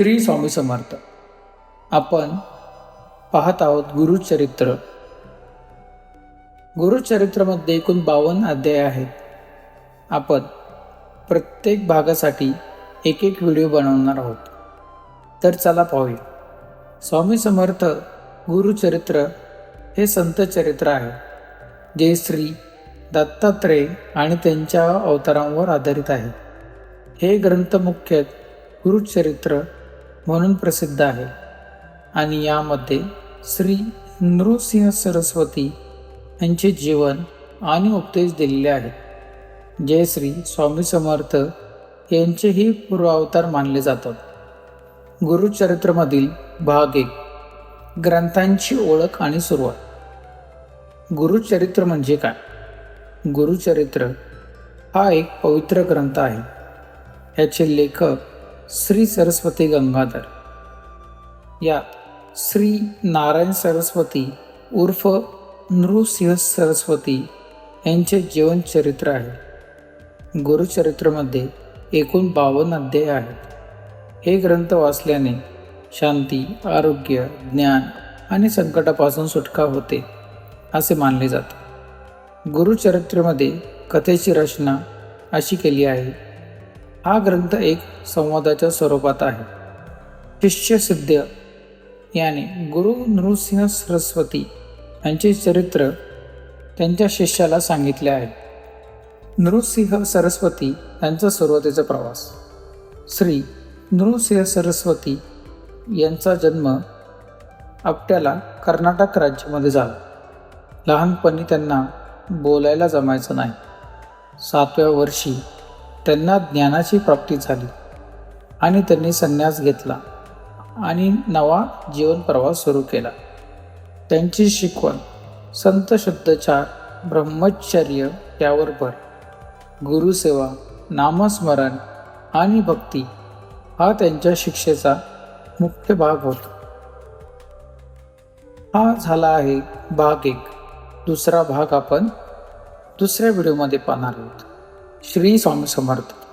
श्री स्वामी समर्थ. आपण पाहत आहोत गुरुचरित्र. गुरुचरित्रामध्ये एकूण बावन्न अध्याय आहेत. आपण प्रत्येक भागासाठी एक एक व्हिडिओ बनवणार आहोत. तर चला पाहूया. स्वामी समर्थ गुरुचरित्र हे संत चरित्र आहे जे श्री दत्तात्रेय आणि त्यांच्या अवतारांवर आधारित आहे. हे ग्रंथ मुख्यत गुरुचरित्र म्हणून प्रसिद्ध आहे. आणि यामध्ये श्री नृसिंह सरस्वती यांचे जीवन आणि उपदेश दिलेले आहेत. जे श्री स्वामी समर्थ यांचेही पूर्वावतार मानले जातात. गुरुचरित्रमधील भाग एक ग्रंथांची ओळख आणि सुरुवात. गुरुचरित्र म्हणजे काय? गुरुचरित्र हा एक पवित्र ग्रंथ आहे. याचे लेखक श्री सरस्वती गंगाधर. या श्री नारायण सरस्वती उर्फ नृसिंह सरस्वती यांचे जीवनचरित्र आहे. गुरुचरित्रमध्ये एकूण बावन्न अध्याय आहेत. हे ग्रंथ वाचल्याने शांती आरोग्य ज्ञान आणि संकटापासून सुटका होते असे मानले जाते. गुरुचरित्रमध्ये कथेची रचना अशी केली आहे. हा ग्रंथ एक संवादाच्या स्वरूपात आहे. शिष्यसिद्ध याने गुरु नृसिंह सरस्वती यांचे चरित्र त्यांच्या शिष्याला सांगितले आहे. नृसिंह सरस्वती यांचा सुरुवातीचा प्रवास. श्री नृसिंह सरस्वती यांचा जन्म आपट्याला कर्नाटक राज्यामध्ये झाला. लहानपणी त्यांना बोलायला जमायचं नाही. सातव्या वर्षी त्यांना ज्ञानाची प्राप्ती झाली आणि त्यांनी संन्यास घेतला आणि नवा जीवन प्रवास सुरू केला. त्यांची शिकवण संत शुद्धचार ब्रह्मचर्य यावर भर. गुरुसेवा नामस्मरण आणि भक्ती हा त्यांच्या शिक्षेचा मुख्य भाग होता. हा झाला आहे भाग एक. दुसरा भाग आपण दुसऱ्या व्हिडिओमध्ये पाहणार आहोत. श्री स्वामी समर्थ.